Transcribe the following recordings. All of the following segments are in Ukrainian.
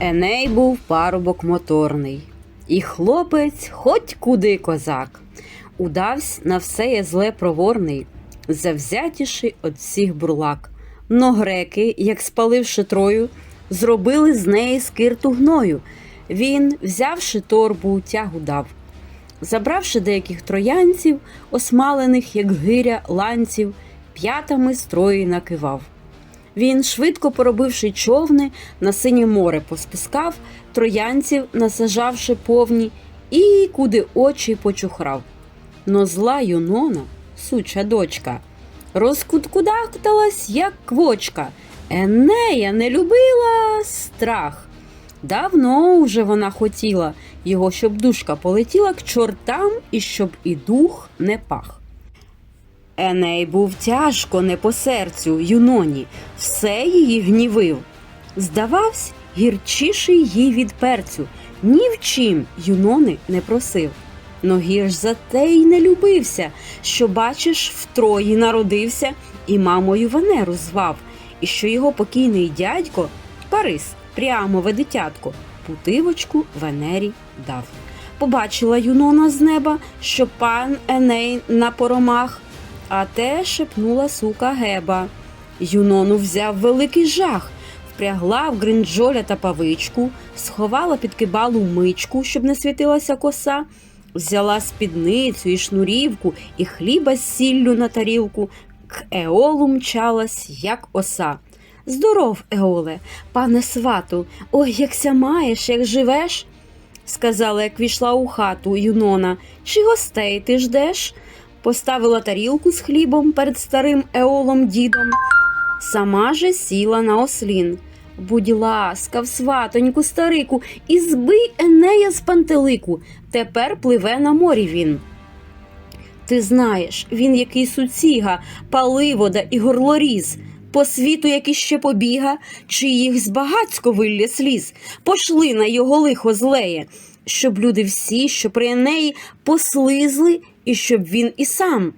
Еней був парубок моторний, і хлопець хоть куди козак. Удавсь на все є зле проворний, завзятіший од всіх бурлак. Но греки, як спаливши трою, зробили з неї скирту гною. Він, взявши торбу, тягу дав. Забравши деяких троянців, осмалених, як гиря ланців, п'ятами строї накивав. Він, швидко поробивши човни, на синє море поспускав, троянців, насажавши повні, і куди очі почухрав. Но зла Юнона, суча дочка, розкуткудахталась, як квочка. Енея не любила страх. Давно уже вона хотіла його, щоб душка полетіла к чортам і щоб і дух не пах. Еней був тяжко не по серцю Юноні, все її гнівив. Здававсь, гірчіший їй від перцю, ні в чим Юнони не просив. Но гірш за те й не любився, що, бачиш, втрої народився і мамою Венеру звав, і що його покійний дядько Парис, прямове дитятко, путивочку Венері дав. Побачила Юнона з неба, що пан Еней на поромах, а те шепнула сука Геба. Юнону взяв великий жах, впрягла в гринджоля та павичку, сховала під кибалу мичку, щоб не світилася коса, взяла спідницю і шнурівку, і хліба з сіллю на тарілку, к Еолу мчалась, як оса. Здоров, Еоле, пане свату, ой, якся маєш, як живеш? сказала, як війшла у хату Юнона. Чи гостей ти ждеш? Поставила тарілку з хлібом перед старим Еолом дідом. Сама же сіла на ослін. Будь ласка, в сватоньку старику, і збий Енея з пантелику. Тепер пливе на морі він. Ти знаєш, він який суціга, паливода і горлоріз. По світу який ще побіга, чи їх збагацько вилля сліз, пошли на його лихо злеє, щоб люди всі, що при неї послизли, і щоб він і сам.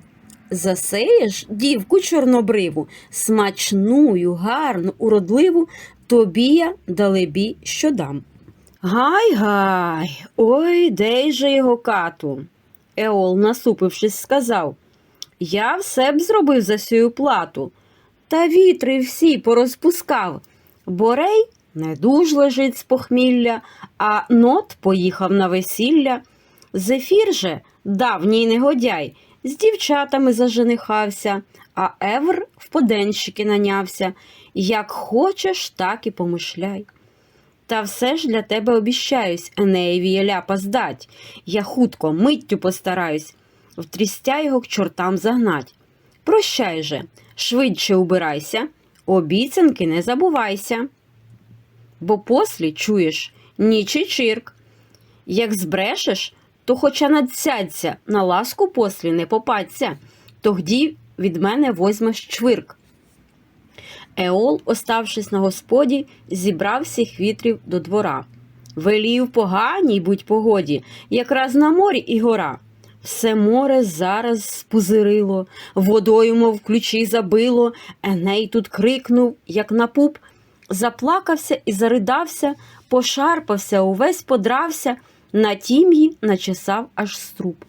Засеєш дівку чорнобриву, смачную, гарну, уродливу, тобі я далебі що дам. Гай гай, ой, де же його кату. Еол, насупившись, сказав Я все б зробив за сію плату. Та вітри всі порозпускав. Борей не дуж лежить з похмілля, а нот поїхав на весілля. Зефір же, давній негодяй, з дівчатами заженихався, а Евр в поденщики нанявся. Як хочеш, так і помишляй. Та все ж для тебе обіщаюсь, Енеєві ляпа здать. Я хутко, миттю постараюсь, втрістя його к чортам загнать. Прощай же, швидше убирайся, обіцянки не забувайся. Бо послі чуєш нічий чирк. Як збрешеш, то хоча надсядься, на ласку послі не попаться, тогді від мене возьмеш чвирк. Еол, оставшись на господі, зібрав всіх вітрів до двора. Велів поганій будь погоді, якраз на морі і гора. Все море зараз спузирило, водою, мов ключі забило, Еней тут крикнув, як на пуп, заплакався і заридався, пошарпався, увесь подрався, на тім'ї начесав аж струп.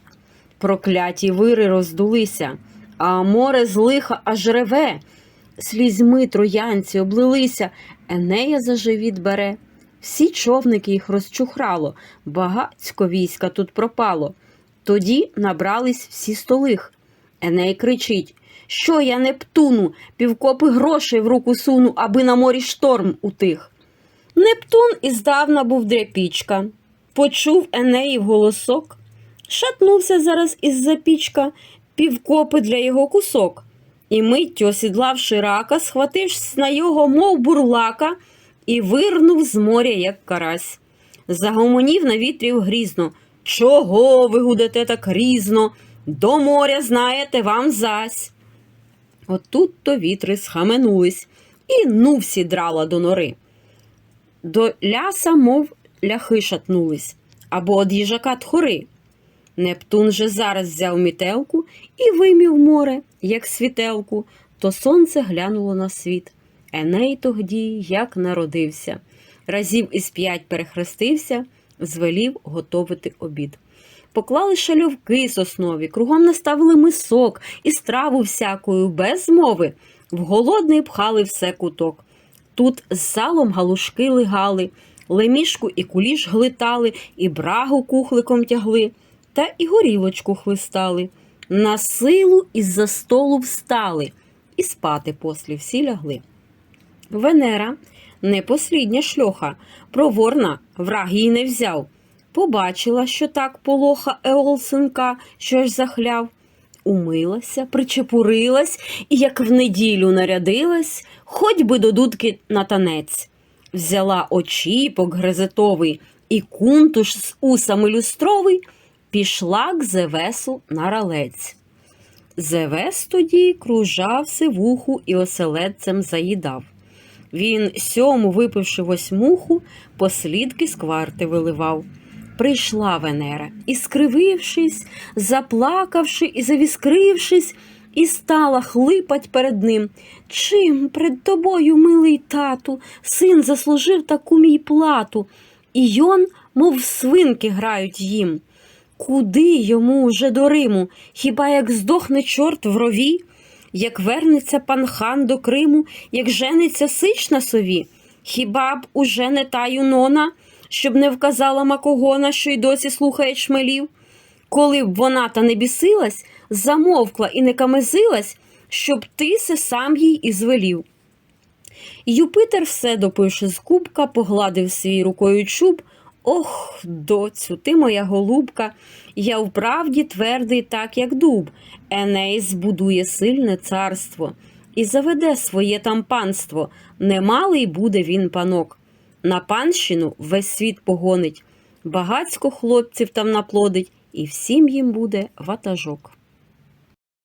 Прокляті вири роздулися, а море з лиха аж реве. Слізьми троянці облилися, Енея за живіт бере. Всі човники їх розчухрало, багацько війська тут пропало. Тоді набрались всі столих. Еней кричить Що я Нептуну, півкопи грошей в руку суну, аби на морі шторм утих. Нептун іздавна був дряпічка. Почув Енеїв голосок, шатнувся зараз із за пічка, півкопи для його кусок. І миттю, осідлавши рака, схватившись на його, мов бурлака, і вирнув з моря, як карась. Загомонів на вітрів грізно. Чого ви гудете так різно? До моря, знаєте, вам зась. Отут то вітри схаменулись, і ну всі драла до нори. До ляса, мов ляхи шатнулись, або од їжака тхори. Нептун же зараз взяв мітелку і вимів море, як світелку, то сонце глянуло на світ. Еней тогді як народився. разів із п'ять перехрестився, звелів готовити обід. Поклали шальовки соснові, кругом наставили мисок і страву всякою без мови. В голодний пхали все куток. Тут з салом галушки лигали, лемішку і куліш глитали, і брагу кухликом тягли, та і горілочку хлистали. На силу із-за столу встали, і спати послі всі лягли. Венера, непослідня шльоха, проворна, враг її не взяв. Побачила, що так полоха Еол синка, що аж захляв. Умилася, причепурилась і, як в неділю нарядилась, хоть би до дудки на танець. Взяла очіпок грезетовий і кунтуш з усами люстровий, пішла к Зевесу на ралець. Зевес тоді кружав сивуху і оселедцем заїдав. Він сьому, випивши восьмуху, послідки з кварти виливав. Прийшла Венера і, скривившись, заплакавши і завіскрившись, і стала хлипать перед ним. Чим пред тобою, милий тату, син заслужив таку мій плату, і йон, мов свинки грають їм. Куди йому уже до Риму? Хіба як здохне чорт в рові? Як вернеться пан хан до Криму, як жениться сич на сові? Хіба б уже не та юнона, щоб не вказала Макогона, що й досі слухає чмелів? Коли б вона та не бісилась, замовкла і не камезилась, щоб ти се сам їй і звелів. Юпитер все допивши з кубка, погладив свій рукою чуб. Ох, доцю, ти моя голубка, я вправді твердий, так як дуб. Еней збудує сильне царство і заведе своє там панство. Немалий буде він панок. На панщину весь світ погонить, багацько хлопців там наплодить, і всім їм буде ватажок.